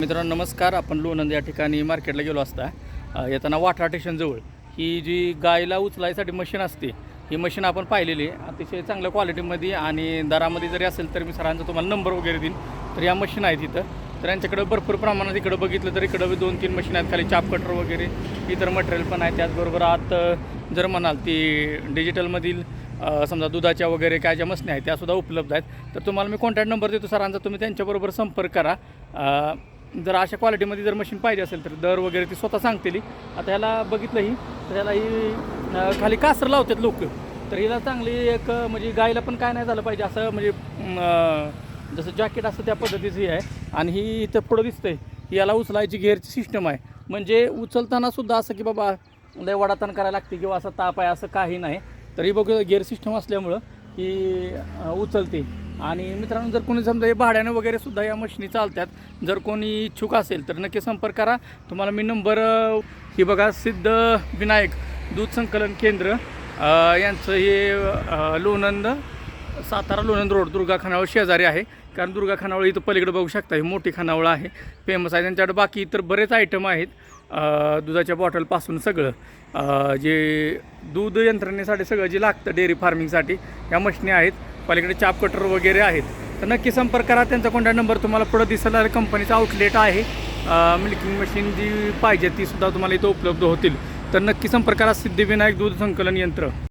मित्रांनो नमस्कार. आपण लोणंद या ठिकाणी मार्केटला गेलो असता. येताना वाठा स्टेशनजवळ ही जी गायला उचलायसाठी मशीन असते ही मशीन आपण पाहिलेली आहे. अतिशय चांगल्या क्वालिटीमध्ये आणि दरामध्ये जरी असेल तर मी सरांचा तुम्हाला नंबर वगैरे देईन. तर या मशीन आहेत इथं. तर यांच्याकडे भरपूर प्रमाणात इकडं बघितलं तर इकडं दोन तीन मशीन आहेत. खाली चाप कटर वगैरे इतर मटेरियल पण आहे त्याचबरोबर आत जर म्हणाल ती डिजिटलमधील समजा दुधाच्या वगैरे काय ज्या मशनी आहेत त्यासुद्धा उपलब्ध आहेत. तर तुम्हाला मी कॉन्टॅक्ट नंबर देतो. सरांचा तुम्ही त्यांच्याबरोबर संपर्क करा. जर अशा क्वालिटीमध्ये जर मशीन पाहिजे असेल तर दर वगैरे ती स्वतः सांगतील आता ह्याला बघितलंही तर ह्याला ही खाली कासर लावतात लोक. तर हिला चांगली एक म्हणजे गायला पण काय नाही झालं पाहिजे असं म्हणजे जसं जॅकेट असतं त्या पद्धतीचं ही आहे. आणि ही इथं पुढं दिसतंय. ही याला उचलायची घेरची सिस्टम आहे. म्हणजे उचलताना सुद्धा असं की बाबा लय वडातण करायला लागते किंवा असं ताप आहे असं काही नाही. तरी बघू गिअर सिस्टम असल्यामुळं की उचलते. आणि मित्रांनो जर कोणी समजा हे भाड्यानं वगैरे सुद्धा या मशिनी चालतात जर कोणी इच्छुक असेल तर नक्की संपर्क करा. तुम्हाला मी नंबर ही बघा सिद्ध विनायक दूध संकलन केंद्र यांचं हे लोणंद सातारा लोणंद रोड दुर्गा खानावळ शेजारी आहे. कारण दुर्गा खानावळ इथं पलीकडे बघू शकता ही मोठी खानावळ आहे. फेमस आहे. त्यांच्याकडे बाकी इतर बरेच आयटम आहेत. दुधाच्या बॉटलपासून सगळं. जे दूध यंत्रणेसाठी सगळं जे लागतं डेअरी फार्मिंगसाठी या मशिनी आहेत. पलीकडे चाप कटर वगैरे आहेत. तर नक्की संपर्क करा. त्यांचा कॉन्टॅक्ट नंबर तुम्हाला पुढं दिसला कंपनीचा आउटलेट आहे. मिल्किंग मशीन जी पाहिजे तीसुद्धा तुम्हाला इथं उपलब्ध होतील. तर नक्की संपर्क करा. सिद्धिविनायक दूध संकलन यंत्र.